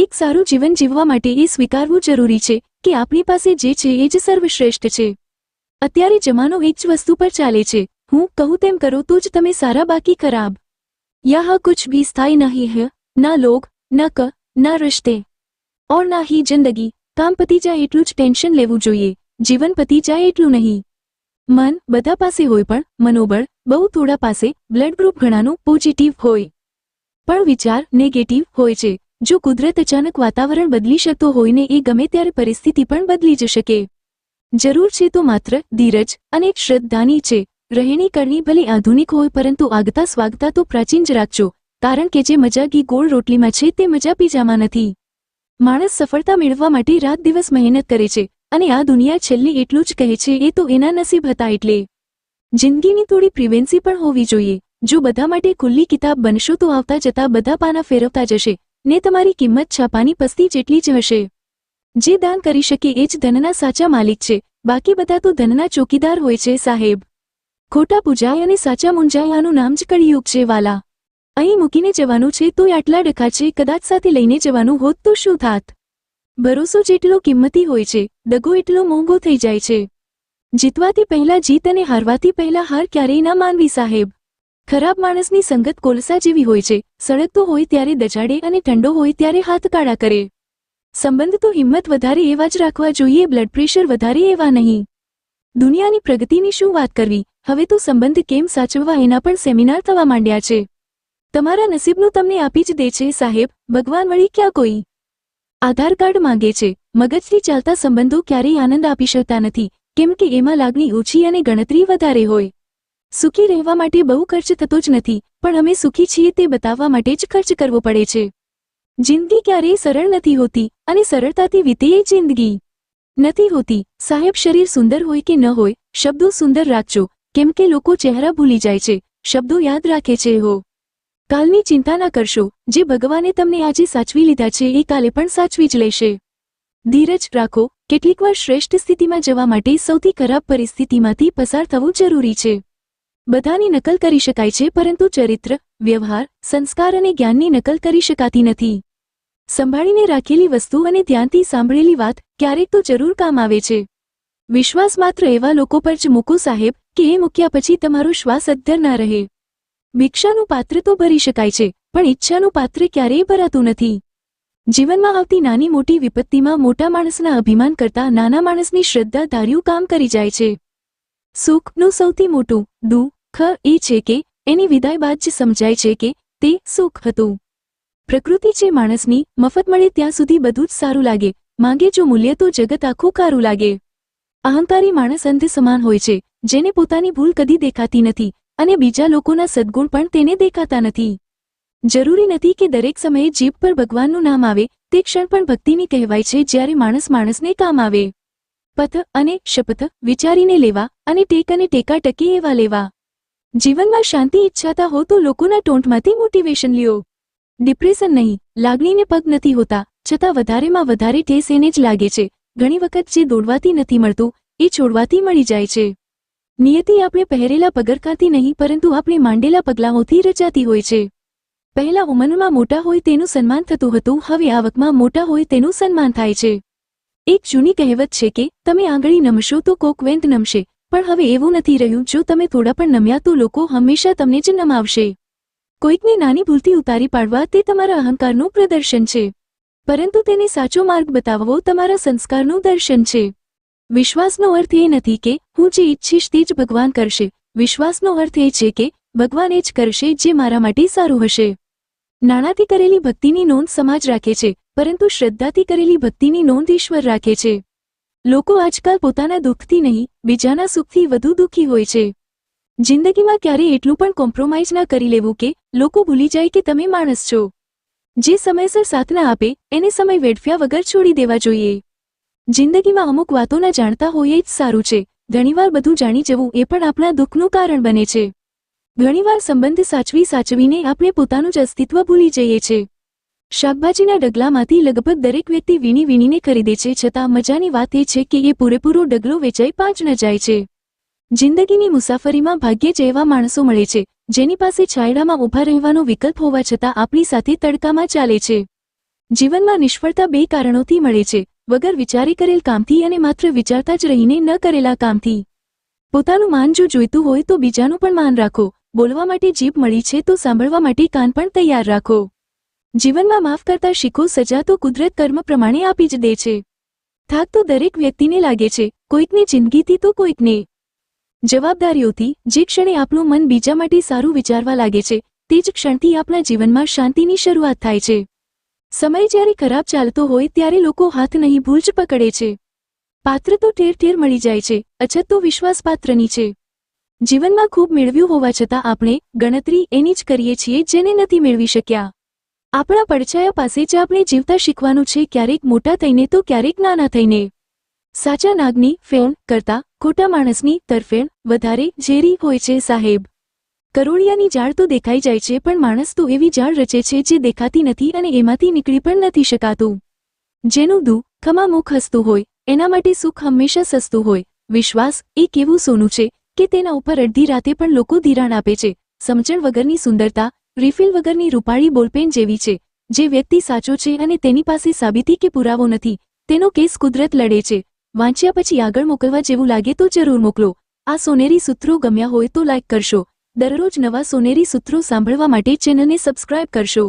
એક સારું જીવન જીવવા માટે એ સ્વીકારવું જરૂરી છે કે આપણી પાસે જે છે એ જ સર્વશ્રેષ્ઠ છે. અત્યારે જમાનો એક જ વસ્તુ પર ચાલે છે. હું કહું તેમ કરો તો જ તમે સારા બાકી ખરાબ. યહ કુછ ભી સ્થાયી નહીં હે, ના લોગ, ના ક, ના રિશ્તે. ઓર ના હી જિંદગી, કામ પતી જાય એટલું જ ટેન્શન લેવું જોઈએ, જીવન પતી જાય એટલું નહીં. મન બધા પાસે હોય પણ મનોબળ બહુ થોડા પાસે, બ્લડ ગ્રુપ ઘણાનું પોઝિટિવ હોય. પણ વિચાર નેગેટિવ હોય છે. જો કુદરત અચાનક વાતાવરણ બદલી શકતો હોય ને એ ગમે ત્યારે પરિસ્થિતિ પણ બદલી જ શકે. જરૂર છે તો માત્ર ધીરજ અને એક શ્રદ્ધાની છે. રહેણી કરણી ભલે આધુનિક હોય પરંતુ આગતા સ્વાગતા તો પ્રાચીન જ રાખજો. કારણ કે જે મજા ઘી ગોળ રોટલીમાં છે તે મજા પીજામાં નથી. માણસ સફળતા મેળવવા માટે રાત દિવસ મહેનત કરે છે અને આ દુનિયા છેલ્લી એટલું જ કહે છે એ તો એના નસીબ હતા એટલે. જિંદગીની થોડી પ્રિવેન્સી પણ હોવી જોઈએ. જો બધા માટે ખુલ્લી કિતાબ બનશો તો આવતા જતા બધા પાના ફેરવતા જશે. ને તમારી કિંમત છાપાની પસ્તી જેટલી જ હશે. જે દાન કરી શકે એ જ ધનના સાચા માલિક છે. બાકી બધા તો ધનના ચોકીદાર હોય છે, સાહેબ. ખોટા પૂજાય અને સાચા મુંજાયાનું નામ જ કળિયુગ છે, વાલા. અહીં મૂકીને જવાનું છે તોય આટલા ડખા છે, કદાચ સાથે લઈને જવાનું હોત તો શું થાત? ભરોસો જેટલો કિંમતી હોય છે, દગો એટલો મોંઘો થઈ જાય છે. જીતવાથી પહેલા જીત અને હારવાથી પહેલા હાર ક્યારેય ના માનવી, સાહેબ. ખરાબ માણસની સંગત કોલસા જેવી હોય છે. સળગતો હોય ત્યારે દજાડે અને ઠંડો હોય ત્યારે હાથ કાળા કરે. સંબંધ તો હિંમત વધારે એવા જ રાખવા જોઈએ, બ્લડ પ્રેશર વધારે એવા નહીં. દુનિયાની પ્રગતિની શું વાત કરવી? હવે તો સંબંધ કેમ સાચવવા એના પણ સેમિનાર થવા માંડ્યા છે. તમારા નસીબનું તમને આપી જ દે છે, સાહેબ. ભગવાન વળી ક્યાં કોઈ? આધાર કાર્ડ માંગે છે. મગજથી ચાલતા સંબંધો ક્યારેય આનંદ આપી શકતા નથી. કેમ કે એમાં લાગણી ઓછી અને ગણતરી વધારે હોય. સુખી રહેવા માટે બહુ ખર્ચ થતો જ નથી, પણ અમે સુખી છીએ તે બતાવવા માટે જ ખર્ચ કરવો પડે છે. જિંદગી ક્યારેય સરળ નથી હોતી અને સરળતાથી વીતે એ જિંદગી. નથી હોતી, સાહેબ શરીર સુંદર હોય કે ન હોય, શબ્દો સુંદર રાખજો, કેમ કે લોકો ચહેરા ભૂલી જાય છે, શબ્દો યાદ રાખે છે હો. કાલની ચિંતા ના કરશો, જે ભગવાને તમને આજે સાચવી લીધા છે એ કાલે પણ સાચવી જ લેશે. ધીરજ રાખો, કેટલીકવાર શ્રેષ્ઠ સ્થિતિમાં જવા માટે સૌથી ખરાબ પરિસ્થિતિમાંથી પસાર થવું જરૂરી છે. બધાની નકલ કરી શકાય છે, પરંતુ ચરિત્ર, વ્યવહાર, સંસ્કાર અને જ્ઞાનની નકલ કરી શકાતી નથી. સંભાળીને રાખેલી વસ્તુ અને ધ્યાનથી સાંભળેલી વાત ક્યારેક તો જરૂર કામ આવે છે. વિશ્વાસ માત્ર એવા લોકો પર જ મૂકો સાહેબ, કે એ મૂક્યા પછી તમારો શ્વાસ અદ્ધર ના રહે. ભિક્ષાનું પાત્ર તો ભરી શકાય છે, પણ ઈચ્છાનું પાત્ર ક્યારેય ભરાતું નથી. જીવનમાં આવતી નાની મોટી વિપત્તિમાં મોટા માણસના અભિમાન કરતા નાના માણસની શ્રદ્ધા ધાર્યું કામ કરી જાય છે. સુખનું સૌથી મોટું દુઃખ એ છે કે એની વિદાય બાદ જ સમજાય છે કે તે સુખ હતું. પ્રકૃતિ છે માણસની મફત મળે ત્યાં સુધી બધું જ સારું લાગે. માંગે જો મૂલ્ય તો જગત આખું કારું લાગે. અહંકારી માણસ અંધ સમાન હોય છે, જેને પોતાની ભૂલ કદી દેખાતી નથી અને બીજા લોકોના સદ્ગુણ પણ તેને દેખાતા નથી. જરૂરી નથી કે દરેક સમયે જીભ પર ભગવાનનું નામ આવે, તે ક્ષણ પણ ભક્તિની કહેવાય છે જ્યારે માણસ માણસને કામ આવે. પથ અને શપથ વિચારીને લેવા અને ટેક અને ટેકા ટકી એવા લેવા. જીવનમાં શાંતિ ઈચ્છાતા હો તો લોકોના ટોંટમાંથી મોટિવેશન લ્યો. ડિપ્રેશન નહીં, લાગણીને પગ નથી હોતા, છતાં વધારેમાં વધારે ઠેસ એને જ લાગે છે. ઘણી વખત જે દોડવાથી નથી મળતું, એ છોડવાથી મળી જાય છે. નિયતિ આપણે પહેરેલા પગરખાથી નહીં, પરંતુ આપણે માંડેલા પગલાઓથી રચાતી હોય છે. પહેલા ઉંમરમાં મોટા હોય તેનું સન્માન થતું હતું, હવે આવકમાં મોટા હોય તેનું સન્માન થાય છે. એક જૂની કહેવત છે કે, તમે આંગળી નમશો તો કોક વેંત નમશે પણ હવે એવું નથી રહ્યું. જો તમે થોડા પણ નમ્યા તો લોકો હંમેશા તમને જ નમાવશે. કોઈકને નાની ભૂલથી ઉતારી પાડવા તે તમારા અહંકારનું પ્રદર્શન છે. પરંતુ તેને સાચો માર્ગ બતાવવો તમારા સંસ્કારનું દર્શન છે. વિશ્વાસનો અર્થ એ નથી કે હું જે ઈચ્છીશ તે જ ભગવાન કરશે. વિશ્વાસનો અર્થ એ છે કે ભગવાન એ જ કરશે જે મારા માટે સારું હશે. નાણાંથી કરેલી ભક્તિની નોંધ સમાજ રાખે છે, પરંતુ શ્રદ્ધાથી કરેલી ભક્તિની નોંધ ઈશ્વર રાખે છે. લોકો આજકાલ પોતાના દુઃખથી નહીં, બીજાના સુખથી વધુ દુઃખી હોય છે. જિંદગીમાં ક્યારેય એટલું પણ કોમ્પ્રોમાઇઝ ના કરી લેવું કે, લોકો ભૂલી જાય કે તમે માણસ છો. જે સમયસર સાથ ના આપે, એને સમય વેડફ્યા વગર છોડી દેવા જોઈએ. જિંદગીમાં અમુક વાતો ના જાણતા હોઈએ જ સારું છે. ઘણીવાર બધું જાણી જવું એ પણ આપણા દુઃખનું કારણ બને છે. ઘણીવાર સંબંધ સાચવી સાચવીને આપણે પોતાનું જ અસ્તિત્વ ભૂલી જઈએ છીએ શાકભાજીના ડગલામાંથી લગભગ દરેક વ્યક્તિ વીણી વીણીને ખરીદે છે, છતાં મજાની વાત એ છે કે એ પૂરેપૂરો ડગલો વેચાઈ પાંચ ન જાય છે. જિંદગીની મુસાફરીમાં ભાગ્યે જ એવા માણસો મળે છે, જેની પાસે છાયડામાં ઊભા રહેવાનો વિકલ્પ હોવા છતાં આપણી સાથે તડકામાં ચાલે છે. જીવનમાં નિષ્ફળતા બે કારણોથી મળે છે, વગર વિચારી કરેલ કામથી અને માત્ર વિચારતા જ રહીને ન કરેલા કામથી. પોતાનું માન જો જોઈતું હોય તો બીજાનું પણ માન રાખો, બોલવા માટે જીભ મળી છે તો સાંભળવા માટે કાન પણ તૈયાર રાખો. જીવનમાં માફ કરતા શીખો, સજા તો કુદરત કર્મ પ્રમાણે આપી જ દે છે. થાક તો દરેક વ્યક્તિને લાગે છે, કોઈકની જિંદગીથી તો કોઈકને. જવાબદારીઓથી, જે ક્ષણે આપણું મન બીજા માટે સારું વિચારવા લાગે છે, તે જ ક્ષણથી આપણા જીવનમાં શાંતિની શરૂઆત થાય છે. સમય જ્યારે ખરાબ ચાલતો હોય, ત્યારે લોકો હાથ નહીં ભૂલ જ પકડે છે. પાત્ર તો ઠેર ઠેર મળી જાય છે, અછત તો વિશ્વાસપાત્રની છે. જીવનમાં ખૂબ મેળવ્યું હોવા છતાં આપણે ગણતરી એની જ કરીએ છીએ જેને નથી મેળવી શક્યા. આપણા પડછાયા પાસે જ આપણે જીવતા શીખવાનું છે ક્યારેક મોટા થઈને તો ક્યારેક નાના થઈને. સાચા નાગની ફેણ કરતા ખોટા માણસની તરફેણ વધારે ઝેરી હોય છે સાહેબ. કરોળિયાની જાળ તો દેખાઈ જાય છે પણ માણસ તો એવી જાળ રચે છે જે દેખાતી નથી અને એમાંથી નીકળી પણ નથી શકાતું. જેનું દુઃખમાં મુખ હસતું હોય, એના માટે સુખ હંમેશા સસ્તું હોય. વિશ્વાસ એક એવું સોનું છે કે તેના ઉપર અડધી રાતે પણ લોકો ધિરાણ આપે છે. સમજણ વગરની સુંદરતા રિફિલ વગરની રૂપાળી બોલપેન જેવી છે, જે વ્યક્તિ સાચો છે અને તેની પાસે સાબિતી કે પુરાવો નથી, તેનો કેસ કુદરત લડે છે. વાંચ્યા પછી આગળ મોકલવા જેવું લાગે તો જરૂર મોકલો. આ સોનેરી સૂત્રો ગમ્યા હોય તો લાઇક કરશો. દરરોજ નવા સોનેરી સૂત્રો સાંભળવા માટે ચેનલને સબસ્ક્રાઇબ કરશો.